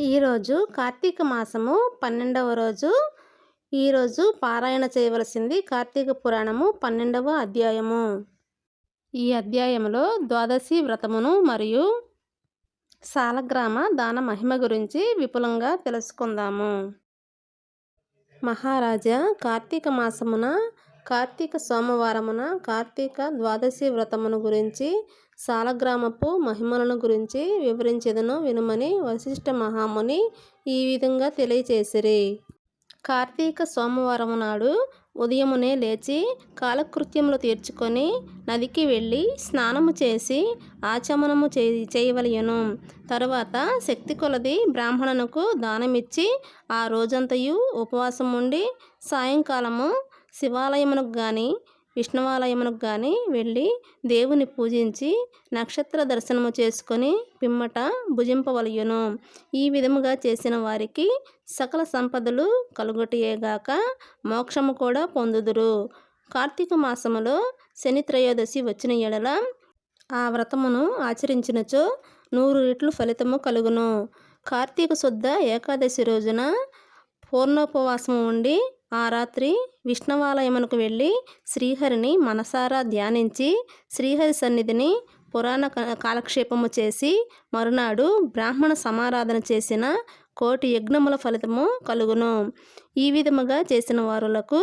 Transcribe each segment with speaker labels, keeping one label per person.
Speaker 1: ఈరోజు కార్తీక మాసము పన్నెండవ రోజు. ఈరోజు పారాయణ చేయవలసింది కార్తీక పురాణము పన్నెండవ అధ్యాయము. ఈ అధ్యాయంలో ద్వాదశి వ్రతమును మరియు సాలగ్రామ దాన మహిమ గురించి విపులంగా తెలుసుకుందాము. మహారాజా కార్తీక మాసమున కార్తీక సోమవారమున కార్తీక ద్వాదశి వ్రతమును గురించి సాలగ్రామపు మహిమలను గురించి వివరించెదను వినుమని వశిష్ఠ మహాముని ఈ విధంగా తెలియచేసిరి. కార్తీక సోమవారం నాడు ఉదయమునే లేచి కాలకృత్యములు తీర్చుకొని నదికి వెళ్ళి స్నానము చేసి ఆచమనము చే చేయవలయను తరువాత శక్తి కొలది బ్రాహ్మణునకు దానమిచ్చి ఆ రోజంతయు ఉపవాసం ఉండి సాయంకాలము శివాలయమునకు కానీ విష్ణువాలయమునకు కానీ వెళ్ళి దేవుని పూజించి నక్షత్ర దర్శనము చేసుకొని పిమ్మట భుజింపవలయును. ఈ విధముగా చేసిన వారికి సకల సంపదలు కలుగుటయేగాక మోక్షము కూడా పొందుదురు. కార్తీక మాసములో శని త్రయోదశి వచ్చిన ఎడల ఆ వ్రతమును ఆచరించినచో నూరు రెట్లు ఫలితము కలుగును. కార్తీక శుద్ధ ఏకాదశి రోజున పూర్ణోపవాసము ఉండి ఆ రాత్రి విష్ణవాలయమునకు వెళ్ళి శ్రీహరిని మనసారా ధ్యానించి శ్రీహరి సన్నిధిని పురాణ కాలక్షేపము చేసి మరునాడు బ్రాహ్మణ సమారాధన చేసిన కోటి యజ్ఞముల ఫలితము కలుగును. ఈ విధముగా చేసిన వారులకు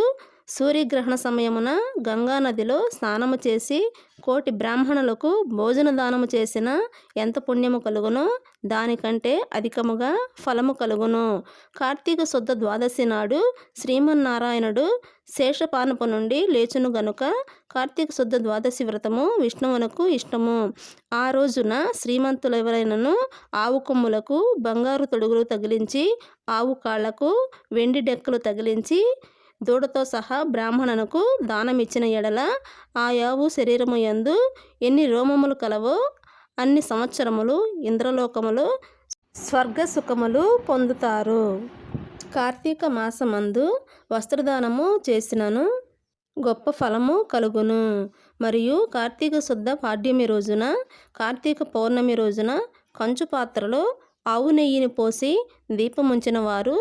Speaker 1: సూర్యగ్రహణ సమయమున గంగానదిలో స్నానము చేసి కోటి బ్రాహ్మణులకు భోజన దానము చేసిన ఎంత పుణ్యము కలుగునో దానికంటే అధికముగా ఫలము కలుగును. కార్తీక శుద్ధ ద్వాదశి నాడు శ్రీమన్నారాయణుడు శేషపానపు నుండి లేచును గనుక కార్తీక శుద్ధ ద్వాదశి వ్రతము విష్ణువునకు ఇష్టము. ఆ రోజున శ్రీమంతులు ఎవరైనను ఆవు కొమ్ములకు బంగారు తొడుగులు తగిలించి ఆవు కాళ్ళకు వెండి డెక్కలు తగిలించి దూడతో సహా బ్రాహ్మణునకు దానమిచ్చిన ఎడల ఆ యావు శరీరము యందు ఎన్ని రోమములు కలవో అన్ని సంవత్సరములు ఇంద్రలోకములు స్వర్గ సుఖములు పొందుతారు. కార్తీక మాసమందు వస్త్రదానము చేసినను గొప్ప ఫలము కలుగును. మరియు కార్తీక శుద్ధ పాడ్యమి రోజున కార్తీక పౌర్ణమి రోజున కంచు పాత్రలో ఆవు నెయ్యిని పోసి దీపముంచిన వారు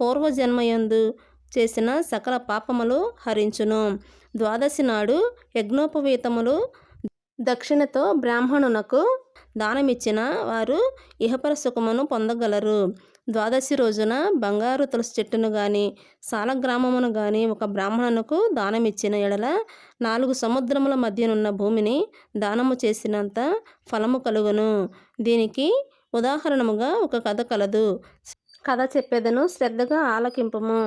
Speaker 1: పూర్వజన్మయందు చేసిన సకల పాపములు హరించును. ద్వాదశి నాడు యజ్ఞోపవీతములు దక్షిణతో బ్రాహ్మణునకు దానమిచ్చిన వారు ఇహపర సుఖమును పొందగలరు. ద్వాదశి రోజున బంగారు తులసి చెట్టును గాని సాలగ్రామమును గాని ఒక బ్రాహ్మణునకు దానమిచ్చిన ఎడల నాలుగు సముద్రముల మధ్యనున్న భూమిని దానము చేసినంత ఫలము కలుగును. దీనికి ఉదాహరణముగా ఒక కథ కలదు. కథ చెప్పేదను శ్రద్ధగా ఆలకింపము.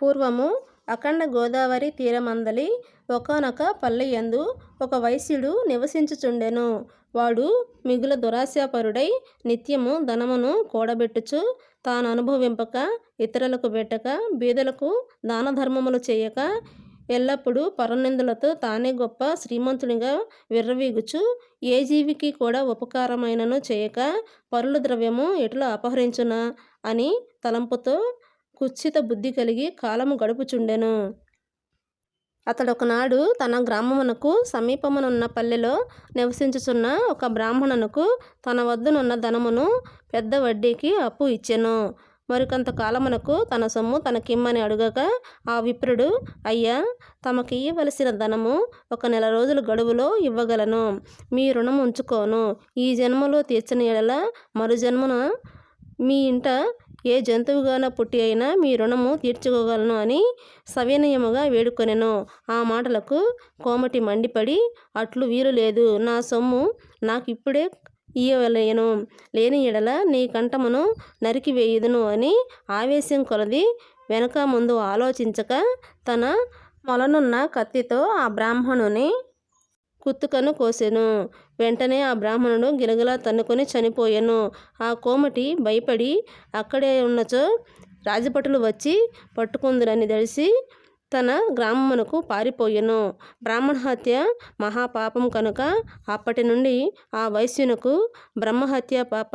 Speaker 1: పూర్వము అఖండ గోదావరి తీరమందలి ఒకనొక పల్లెయందు ఒక వైశ్యుడు నివసించుచుండెను. వాడు మిగుల దురాశాపరుడై నిత్యము ధనమును కూడబెట్టుచు తాను అనుభవింపక ఇతరులకు పెట్టక బీదలకు దాన ధర్మములు చేయక ఎల్లప్పుడూ పరనిందులతో తానే గొప్ప శ్రీమంతునిగా విర్రవీగుచు ఏ జీవికి కూడా ఉపకారమైనను చేయక పరుల ద్రవ్యము ఎట్లా అపహరించునా అని తలంపుతో కుత్సిత బుద్ధి కలిగి కాలము గడుపుచుండెను. అతడొకనాడు తన గ్రామమునకు సమీపమునున్న పల్లెలో నివసించుచున్న ఒక బ్రాహ్మణునకు తన వద్దనున్న ధనమును పెద్ద వడ్డీకి అప్పు ఇచ్చెను. మరికొంత కాలమునకు తన సొమ్ము తనకిమ్మని అడుగగా ఆ విప్రుడు అయ్యా తమకి ఇవ్వవలసిన ధనము ఒక నెల రోజుల గడువులో ఇవ్వగలను. మీ రుణం ఉంచుకోను. ఈ జన్మలో తీర్చిన ఎడల మరు జన్మన మీ ఇంట ఏ జంతువుగాన పుట్టి అయినా మీ రుణము తీర్చుకోగలను అని సవినయముగా వేడుకొనెను. ఆ మాటలకు కోమటి మండిపడి అట్లు వీలు లేదు. నా సొమ్ము నాకు ఇప్పుడే ఇయ్యవలేను. లేని ఎడల నీ కంఠమును నరికివేయుదును అని ఆవేశం కొలది వెనక ముందు ఆలోచించక తన మొలనున్న కత్తితో ఆ బ్రాహ్మణుని కుత్తుకను కోసెను. వెంటనే ఆ బ్రాహ్మణుడు గిలగిలా తన్నుకొని చనిపోయెను. ఆ కోమటి భయపడి అక్కడే ఉన్నచో రాజభటులు వచ్చి పట్టుకుందురని తెలిసి తన గ్రామమునకు పారిపోయెను. బ్రాహ్మణహత్య మహాపాపం కనుక అప్పటి నుండి ఆ వైశ్యునకు బ్రహ్మహత్య పాప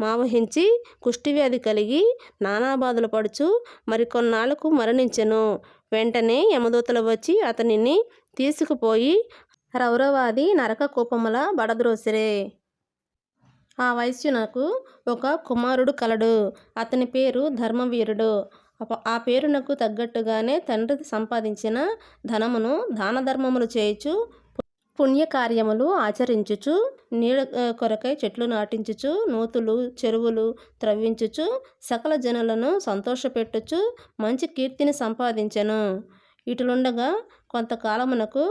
Speaker 1: మావహించి కుష్టివ్యాధి కలిగి నానా బాధలు పడుచు మరికొన్నాళ్ళకు మరణించెను. వెంటనే యమదూతలు వచ్చి అతనిని తీసుకుపోయి రౌరవాది నరక కూపముల బడద్రోసిరే. ఆ వైశ్యునకు ఒక కుమారుడు కలడు. అతని పేరు ధర్మవీరుడు. ఆ పేరునకు తగ్గట్టుగానే తండ్రి సంపాదించిన ధనమును దాన ధర్మములు చేయుచు పుణ్యకార్యములు ఆచరించుచు నీడ కొరకై చెట్లు నాటించుచు నూతులు చెరువులు త్రవ్వించుచు సకల జనులను సంతోషపెట్టుచు మంచి కీర్తిని సంపాదించెను. ఇటులుండగా కొంతకాలమునకు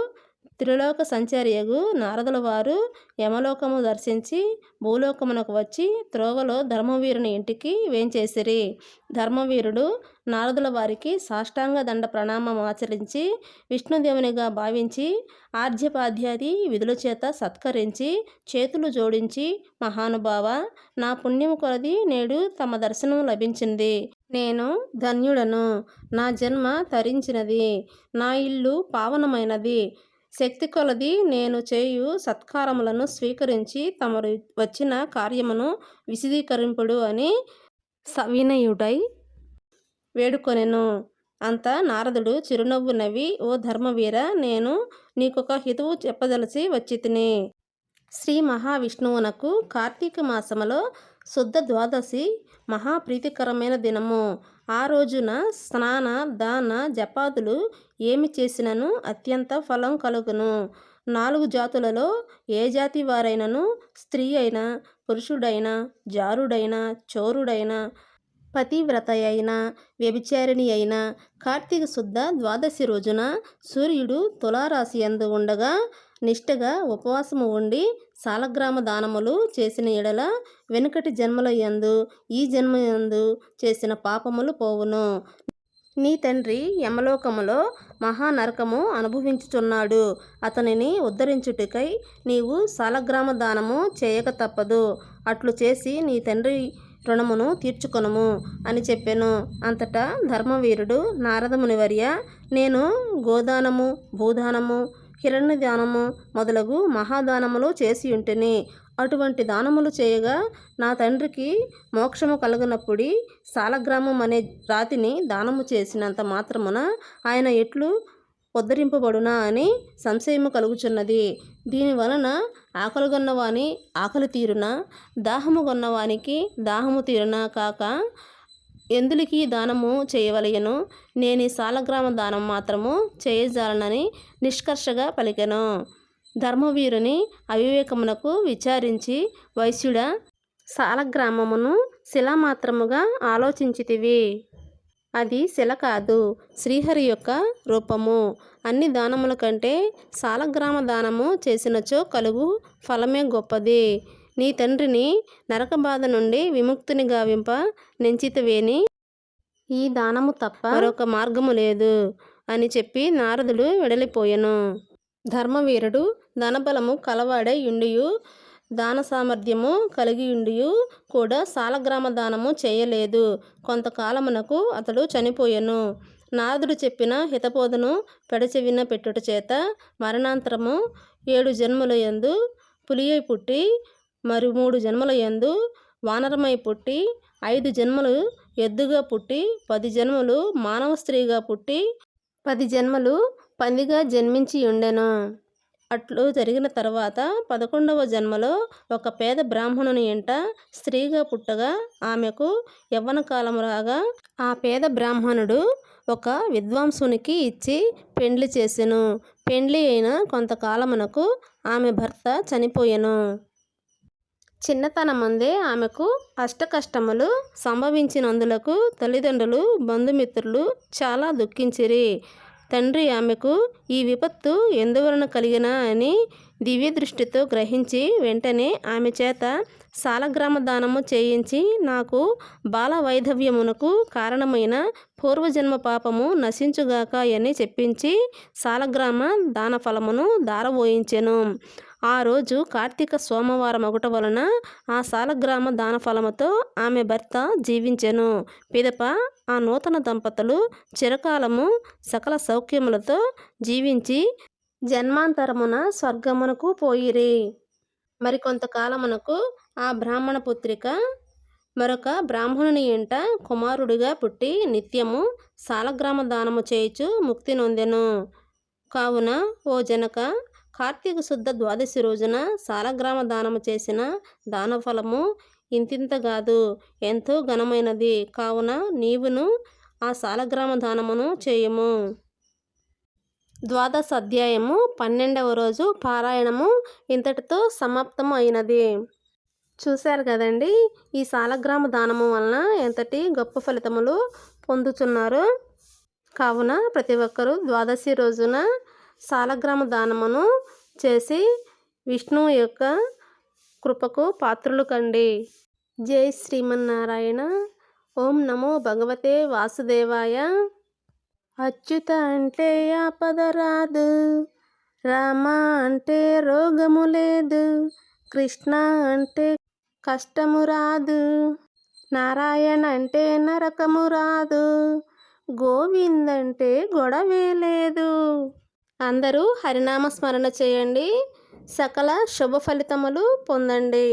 Speaker 1: త్రిలోక సంచారియగు నారదుల వారు యమలోకము దర్శించి భూలోకమునకు వచ్చి త్రోవలో ధర్మవీరుని ఇంటికి వేంచేసిరి. ధర్మవీరుడు నారదుల వారికి సాష్టాంగ దండ ప్రణామం ఆచరించి విష్ణుదేవునిగా భావించి ఆర్ధ్యపాధ్యాది విధుల చేత సత్కరించి చేతులు జోడించి మహానుభావ నా పుణ్యము కొలది నేడు తమ దర్శనం లభించింది. నేను ధన్యుడను. నా జన్మ తరించినది. నా ఇల్లు పావనమైనది. శక్తి కొలది నేను చేయు సత్కారములను స్వీకరించి తమరు వచ్చిన కార్యమును విశదీకరింపుడు అని సవినయుడై వేడుకొనెను. అంత నారదుడు చిరునవ్వు నవ్వి ఓ ధర్మవీర నేను నీకొక హితువు చెప్పదలసి వచ్చి తిని శ్రీ మహావిష్ణువునకు కార్తీక మాసములో శుద్ధ ద్వాదశి మహాప్రీతికరమైన దినము. ఆ రోజున స్నాన దాన జపాదులు ఏమి చేసినను అత్యంత ఫలం కలుగును. నాలుగు జాతులలో ఏ జాతి వారైనను? స్త్రీ అయినా పురుషుడైనా జారుడైనా చోరుడైనా పతివ్రత అయినా వ్యభిచారిణి అయినా కార్తీక శుద్ధ ద్వాదశి రోజున సూర్యుడు తులారాశి యందు ఉండగా నిష్టగా ఉపవాసము ఉండి సాలగ్రామ దానములు చేసిన ఎడల వెనుకటి జన్మల యందు ఈ జన్మ యందు చేసిన పాపములు పోవును. నీ తండ్రి యమలోకములో మహానరకము అనుభవించుచున్నాడు. అతనిని ఉద్ధరించుటకై నీవు సాలగ్రామ దానము చేయక తప్పదు. అట్లు చేసి నీ తండ్రి రుణమును తీర్చుకొనుము అని చెప్పాను. అంతటా ధర్మవీరుడు నారదమునివర్య నేను గోదానము భూదానము హిరణ్య దానము మొదలగు మహాదానములు చేసి ఉంటేనే అటువంటి దానములు చేయగా నా తండ్రికి మోక్షము కలుగునప్పుడి సాలగ్రామం అనే రాతిని దానము చేసినంత మాత్రమున ఆయన ఎట్లు ఉద్ధరింపబడునా అని సంశయము కలుగుచున్నది. దీని వలన ఆకలిగొన్నవాని ఆకలి తీరున దాహము గొన్నవానికి దాహము తీరునా కాక ఎందులికి దానము చేయవలయను? నేను సాలగ్రామ దానం మాత్రము చేయజాలనని నిష్కర్షగా పలికెను. ధర్మవీరుని అవివేకమునకు విచారించి వైశ్యుడ సాలగ్రామమును శిలామాత్రముగా ఆలోచించితివి. అది శిల కాదు శ్రీహరి యొక్క రూపము. అన్ని దానముల కంటే సాలగ్రామ దానము చేసినచో కలుగు ఫలమే గొప్పది. నీ తండ్రిని నరక బాధ నుండి విముక్తిని గావింప నెంచితవేని. ఈ దానము తప్ప మరొక మార్గము లేదు అని చెప్పి నారదుడు వెడలిపోయెను. ధర్మవీరుడు ధనబలము కలవాడై ఉండియు దాన సామర్థ్యము కలిగి ఉండియు కూడా సాలగ్రామ దానము చేయలేదు. కొంతకాలమునకు అతడు చనిపోయెను. నారదుడు చెప్పిన హితబోధను పెడచెవిన పెట్టుట చేత మరణాంతరము ఏడు జన్మల యందు పులియై పుట్టి మరి మూడు జన్మల యందు వానరమై పుట్టి ఐదు జన్మలు ఎద్దుగా పుట్టి పది జన్మలు మానవ స్త్రీగా పుట్టి పది జన్మలు పందిగా జన్మించి ఉండెను. అట్లు జరిగిన తర్వాత పదకొండవ జన్మలో ఒక పేద బ్రాహ్మణుని ఇంట స్త్రీగా పుట్టగా ఆమెకు యవ్వన కాలం రాగా ఆ పేద బ్రాహ్మణుడు ఒక విద్వాంసునికి ఇచ్చి పెండ్లి చేసెను. పెండ్లి అయిన కొంతకాలమునకు ఆమె భర్త చనిపోయెను. చిన్నతనమందే ఆమెకు అష్టకష్టములు సంభవించినందులకు తల్లిదండ్రులు బంధుమిత్రులు చాలా దుఃఖించిరి. తండ్రి ఆమెకు ఈ విపత్తు ఎందువలన కలిగిన అని దివ్య దృష్టితో గ్రహించి వెంటనే ఆమె చేత సాలగ్రామ దానము చేయించి నాకు బాల వైధవ్యమునకు కారణమైన పూర్వజన్మ పాపము నశించుగాక అని చెప్పించి సాలగ్రామ దాన ఫలమును దారబోయించెను ఆ రోజు కార్తీక సోమవారం ఒకట వలన ఆ సాలగ్రామ దానఫలముతో ఆమె భర్త జీవించెను. పిదప ఆ నూతన దంపతులు చిరకాలము సకల సౌఖ్యములతో జీవించి జన్మాంతరమున స్వర్గమునకు పోయిరి. మరికొంతకాలమునకు ఆ బ్రాహ్మణ పుత్రిక మరొక బ్రాహ్మణుని ఇంట కుమారుడిగా పుట్టి నిత్యము సాలగ్రామ దానము చేయుచు ముక్తి నొందెను. కావున ఓ జనక కార్తీక శుద్ధ ద్వాదశి రోజున సాలగ్రామ దానము చేసిన దానఫలము ఇంతింత కాదు ఎంతో ఘనమైనది. కావున నీవును ఆ సాలగ్రామ దానమును చేయము. ద్వాదశ అధ్యాయము పన్నెండవ రోజు పారాయణము ఇంతటితో సమాప్తం అయినది. చూశారు కదండి? ఈ సాలగ్రామ దానము వలన ఎంతటి గొప్ప ఫలితములు పొందుతున్నారు కావున ప్రతి ఒక్కరూ ద్వాదశి రోజున సాలగ్రామ దానమును చేసి విష్ణువు యొక్క కృపకు పాత్రులు కండి. జై శ్రీమన్నారాయణ. ఓం నమో భగవతే వాసుదేవాయ. అచ్యుత అంటే ఆపద రాదు. రామ అంటే రోగము లేదు. కృష్ణ అంటే కష్టము రాదు. నారాయణ అంటే నరకము రాదు. గోవింద్ అంటే గొడవే లేదు. అందరూ హరినామ స్మరణ చేయండి. సకల శుభ ఫలితములు పొందండి.